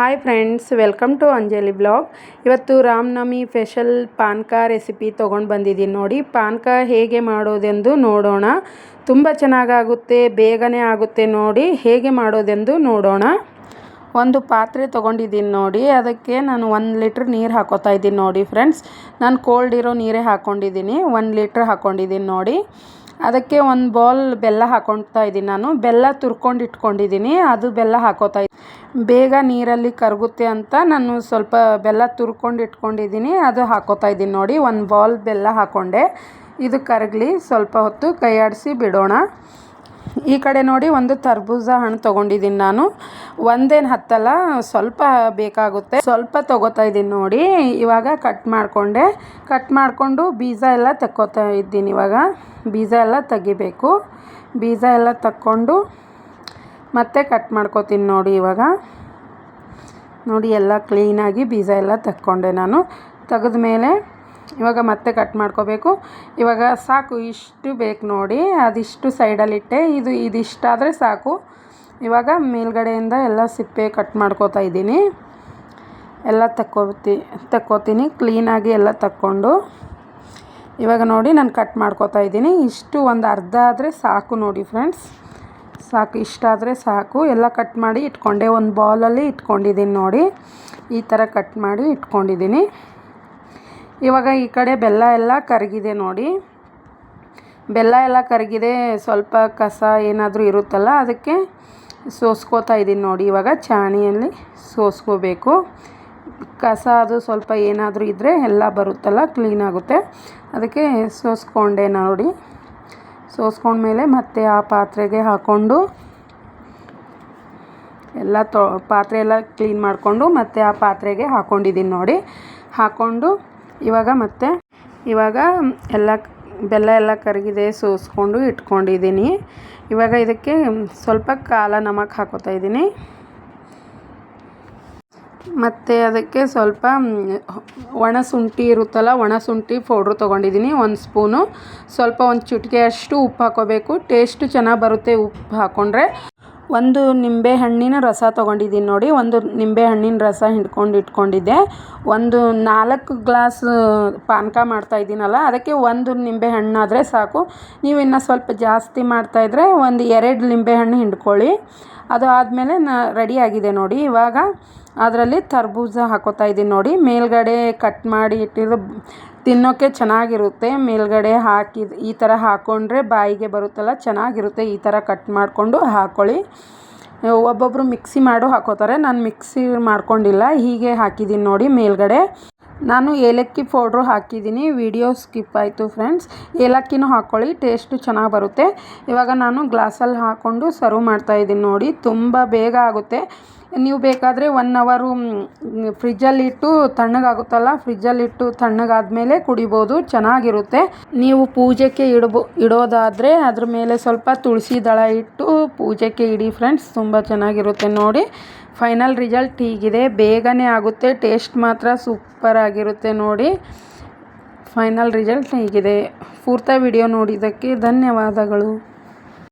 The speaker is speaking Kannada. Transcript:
Hi friends welcome to Anjali blog ಇವತ್ತು ರಾಮನವಮಿ ಸ್ಪೆಷಲ್ ಪಾನ್ಕ ರೆಸಿಪಿ ತೊಗೊಂಡು ಬಂದಿದ್ದೀನಿ ನೋಡಿ. ಪಾನ್ಕ ಹೇಗೆ ಮಾಡೋದೆಂದು ನೋಡೋಣ. ತುಂಬ ಚೆನ್ನಾಗಾಗುತ್ತೆ, ಬೇಗನೆ ಆಗುತ್ತೆ ನೋಡಿ. ಹೇಗೆ ಮಾಡೋದೆಂದು ನೋಡೋಣ. ಒಂದು ಪಾತ್ರೆ ತೊಗೊಂಡಿದ್ದೀನಿ ನೋಡಿ. ಅದಕ್ಕೆ ನಾನು ಒಂದು ಲೀಟ್ರ್ ನೀರು ಹಾಕೋತಾ ಇದ್ದೀನಿ ನೋಡಿ ಫ್ರೆಂಡ್ಸ್ ನಾನು ಕೋಲ್ಡ್ ಇರೋ ನೀರೇ ಹಾಕ್ಕೊಂಡಿದ್ದೀನಿ ಒಂದು ಲೀಟ್ರ್ ಹಾಕ್ಕೊಂಡಿದ್ದೀನಿ ನೋಡಿ. ಅದಕ್ಕೆ ಒಂದು ಬೌಲ್ ಬೆಲ್ಲ ಹಾಕೊತಾ ಇದ್ದೀನಿ ನಾನು. ಬೆಲ್ಲ ತುರ್ಕೊಂಡು ಇಟ್ಕೊಂಡಿದ್ದೀನಿ. ಅದು ಬೆಲ್ಲ ಹಾಕೋತಾ ಬೇಗ ನೀರಲ್ಲಿ ಕರಗುತ್ತೆ ಅಂತ ನಾನು ಸ್ವಲ್ಪ ಬೆಲ್ಲ ತುರ್ಕೊಂಡು ಇಟ್ಕೊಂಡಿದ್ದೀನಿ. ಅದು ಹಾಕೋತಾ ಇದ್ದೀನಿ ನೋಡಿ. ಒಂದು ಬೌಲ್ ಬೆಲ್ಲ ಹಾಕ್ಕೊಂಡೆ ಇದು ಕರಗಲಿ. ಸ್ವಲ್ಪ ಹೊತ್ತು ಕೈಯಾಡಿಸಿ ಬಿಡೋಣ. ಈ ಕಡೆ ನೋಡಿ ಒಂದು ತರ್ಬೂಜ ಹಣ್ಣು ತೊಗೊಂಡಿದ್ದೀನಿ ನಾನು. ಒಂದೇನು ಹತ್ತಲ್ಲ, ಸ್ವಲ್ಪ ಬೇಕಾಗುತ್ತೆ. ಸ್ವಲ್ಪ ತೊಗೋತಾ ಇದ್ದೀನಿ ನೋಡಿ. ಇವಾಗ ಕಟ್ ಮಾಡಿಕೊಂಡೆ. ಕಟ್ ಮಾಡಿಕೊಂಡು ಬೀಜ ಎಲ್ಲ ತಕ್ಕೋತಾ ಇದ್ದೀನಿ ಇವಾಗ. ಬೀಜ ಎಲ್ಲ ತೆಗಿಬೇಕು. ಬೀಜ ಎಲ್ಲ ತಕ್ಕೊಂಡು ಮತ್ತೆ ಕಟ್ ಮಾಡ್ಕೋತೀನಿ ನೋಡಿ ಇವಾಗ. ನೋಡಿ, ಎಲ್ಲ ಕ್ಲೀನಾಗಿ ಬೀಜ ಎಲ್ಲ ತಕ್ಕೊಂಡೆ ನಾನು. ತೆಗೆದ ಮೇಲೆ ಇವಾಗ ಮತ್ತೆ ಕಟ್ ಮಾಡ್ಕೋಬೇಕು. ಇವಾಗ ಸಾಕು, ಇಷ್ಟು ಬೇಕು ನೋಡಿ. ಅದಿಷ್ಟು ಸೈಡಲ್ಲಿಟ್ಟೆ ಇದು ಇದಿಷ್ಟಾದರೆ ಸಾಕು. ಇವಾಗ ಮೇಲ್ಗಡೆಯಿಂದ ಎಲ್ಲ ಸಿಪ್ಪೆ ಕಟ್ ಮಾಡ್ಕೋತಾ ಇದ್ದೀನಿ. ಎಲ್ಲ ತಕ್ಕೋತಿ, ತಕ್ಕೋತೀನಿ. ಕ್ಲೀನಾಗಿ ಎಲ್ಲ ತಕ್ಕೊಂಡು. ಇವಾಗ ನೋಡಿ ನಾನು ಕಟ್ ಮಾಡ್ಕೋತಾ ಇದ್ದೀನಿ. ಇಷ್ಟು ಒಂದು ಅರ್ಧ ಆದರೆ ಸಾಕು ನೋಡಿ ಫ್ರೆಂಡ್ಸ್ ಸಾಕು ಇಷ್ಟಾದರೆ ಸಾಕು. ಎಲ್ಲ ಕಟ್ ಮಾಡಿ ಇಟ್ಕೊಂಡೆ. ಒಂದು ಬಾಲಲ್ಲಿ ಇಟ್ಕೊಂಡಿದ್ದೀನಿ ನೋಡಿ. ಈ ಥರ ಕಟ್ ಮಾಡಿ ಇಟ್ಕೊಂಡಿದ್ದೀನಿ. ಇವಾಗ ಈ ಕಡೆ ಬೆಲ್ಲ ಎಲ್ಲ ಕರಗಿದೆ ನೋಡಿ. ಬೆಲ್ಲ ಎಲ್ಲ ಕರಗಿದೆ, ಸ್ವಲ್ಪ ಕಸ ಏನಾದರೂ ಇರುತ್ತಲ್ಲ ಅದಕ್ಕೆ ಸೋಸ್ಕೋತಾ ಇದ್ದೀನಿ ನೋಡಿ. ಇವಾಗ ಚಾಣಿಯಲ್ಲಿ ಸೋಸ್ಕೋಬೇಕು. ಕಸ ಅದು ಸ್ವಲ್ಪ ಏನಾದರೂ ಇದ್ದರೆ ಎಲ್ಲ ಬರುತ್ತಲ್ಲ, ಕ್ಲೀನ್ ಆಗುತ್ತೆ. ಅದಕ್ಕೆ ಸೋಸ್ಕೊಂಡೆ ನೋಡಿ. ಸೋಸ್ಕೊಂಡ್ಮೇಲೆ ಮತ್ತೆ ಆ ಪಾತ್ರೆಗೆ ಹಾಕ್ಕೊಂಡು ಎಲ್ಲ ತೊ, ಪಾತ್ರೆ ಎಲ್ಲ ಕ್ಲೀನ್ ಮಾಡಿಕೊಂಡು ಮತ್ತೆ ಆ ಪಾತ್ರೆಗೆ ಹಾಕ್ಕೊಂಡಿದ್ದೀನಿ ನೋಡಿ. ಹಾಕ್ಕೊಂಡು ಇವಾಗ ಮತ್ತೆ ಇವಾಗ ಎಲ್ಲ ಬೆಲ್ಲ ಎಲ್ಲ ಕರಗಿದೆ, ಸೋಸ್ಕೊಂಡು ಇಟ್ಕೊಂಡಿದ್ದೀನಿ. ಇವಾಗ ಇದಕ್ಕೆ ಸ್ವಲ್ಪ ಕಾಲ ನಮಕ್ ಹಾಕೋತಾ ಇದ್ದೀನಿ. ಮತ್ತು ಅದಕ್ಕೆ ಸ್ವಲ್ಪ ಒಣ ಶುಂಠಿ ಇರುತ್ತಲ್ಲ, ಒಣ ಶುಂಠಿ ಪೌಡ್ರು ತೊಗೊಂಡಿದ್ದೀನಿ, ಒಂದು ಸ್ಪೂನು. ಸ್ವಲ್ಪ ಒಂದು ಚಿಟಿಕೆಯಷ್ಟು ಉಪ್ಪು ಹಾಕೋಬೇಕು. ಟೇಸ್ಟು ಚೆನ್ನಾಗಿ ಬರುತ್ತೆ ಉಪ್ಪು ಹಾಕ್ಕೊಂಡ್ರೆ ಒಂದು ನಿಂಬೆ ಹಣ್ಣಿನ ರಸ ತೊಗೊಂಡಿದ್ದೀನಿ ನೋಡಿ. ಒಂದು ನಿಂಬೆ ಹಣ್ಣಿನ ರಸ ಹಿಂಡ್ಕೊಂಡು ಇಟ್ಕೊಂಡಿದ್ದೆ. ಒಂದು ನಾಲ್ಕು ಗ್ಲಾಸ್ ಪಾನಕ ಮಾಡ್ತಾ ಇದ್ದೀನಲ್ಲ, ಅದಕ್ಕೆ ಒಂದು ನಿಂಬೆ ಹಣ್ಣಾದರೆ ಸಾಕು. ನೀವು ಇನ್ನು ಸ್ವಲ್ಪ ಜಾಸ್ತಿ ಮಾಡ್ತಾಯಿದ್ರೆ ಒಂದು ಎರಡು ನಿಂಬೆ ಹಣ್ಣು ಹಿಂಡ್ಕೊಳ್ಳಿ. ಅದು ಆದಮೇಲೆ ನಾ ರೆಡಿಯಾಗಿದೆ ನೋಡಿ. ಇವಾಗ ಅದರಲ್ಲಿ ತರ್ಬೂಜ ಹಾಕೋತಾ ಇದ್ದೀನಿ ನೋಡಿ. ಮೇಲ್ಗಡೆ ಕಟ್ ಮಾಡಿ ಇಟ್ಟಿರೋ ತಿನ್ನೋಕ್ಕೆ ಚೆನ್ನಾಗಿರುತ್ತೆ. ಮೇಲ್ಗಡೆ ಹಾಕಿ, ಈ ಥರ ಹಾಕ್ಕೊಂಡ್ರೆ ಬಾಯಿಗೆ ಬರುತ್ತಲ್ಲ, ಚೆನ್ನಾಗಿರುತ್ತೆ. ಈ ಥರ ಕಟ್ ಮಾಡಿಕೊಂಡು ಹಾಕ್ಕೊಳ್ಳಿ ಒಬ್ಬೊಬ್ಬರು ಮಿಕ್ಸಿ ಮಾಡು ಹಾಕೋತಾರೆ. ನಾನು ಮಿಕ್ಸಿ ಮಾಡ್ಕೊಂಡಿಲ್ಲ, ಹೀಗೆ ಹಾಕಿದ್ದೀನಿ ನೋಡಿ ಮೇಲ್ಗಡೆ. ನಾನು ಏಲಕ್ಕಿ ಪೌಡ್ರು ಹಾಕಿದ್ದೀನಿ ವಿಡಿಯೋ ಸ್ಕಿಪ್ ಆಯಿತು ಫ್ರೆಂಡ್ಸ್. ಏಲಕ್ಕಿನೂ ಹಾಕ್ಕೊಳ್ಳಿ ಟೇಸ್ಟು ಚೆನ್ನಾಗಿ ಬರುತ್ತೆ. ಇವಾಗ ನಾನು ಗ್ಲಾಸಲ್ಲಿ ಹಾಕ್ಕೊಂಡು ಸರ್ವ್ ಮಾಡ್ತಾಯಿದ್ದೀನಿ ನೋಡಿ. ತುಂಬ ಬೇಗ ಆಗುತ್ತೆ. ನೀವು ಬೇಕಾದರೆ ಒನ್ ಅವರು ಫ್ರಿಜ್ಜಲ್ಲಿಟ್ಟು ತಣ್ಣಗಾಗುತ್ತಲ್ಲ ಫ್ರಿಜ್ಜಲ್ಲಿಟ್ಟು ತಣ್ಣಗಾದ್ಮೇಲೆ ಕುಡಿಬೋದು, ಚೆನ್ನಾಗಿರುತ್ತೆ. ನೀವು ಪೂಜೆಗೆ ಇಡ್ಬೋ, ಇಡೋದಾದರೆ ಅದ್ರ ಮೇಲೆ ಸ್ವಲ್ಪ ತುಳಸಿ ದಳ ಇಟ್ಟು ಪೂಜೆಗೆ ಇಡಿ ಫ್ರೆಂಡ್ಸ್ ತುಂಬ ಚೆನ್ನಾಗಿರುತ್ತೆ ನೋಡಿ. ಫೈನಲ್ ರಿಸಲ್ಟ್ ಹೀಗಿದೆ. ಬೇಗನೆ ಆಗುತ್ತೆ ಟೇಸ್ಟ್ ಮಾತ್ರ ಸೂಪರ್ ಆಗಿರುತ್ತೆ ನೋಡಿ. ಫೈನಲ್ ರಿಸಲ್ಟ್ ಹೀಗಿದೆ. ಪೂರ್ತಿ ವಿಡಿಯೋ ನೋಡಿದ್ದಕ್ಕೆ ಧನ್ಯವಾದಗಳು.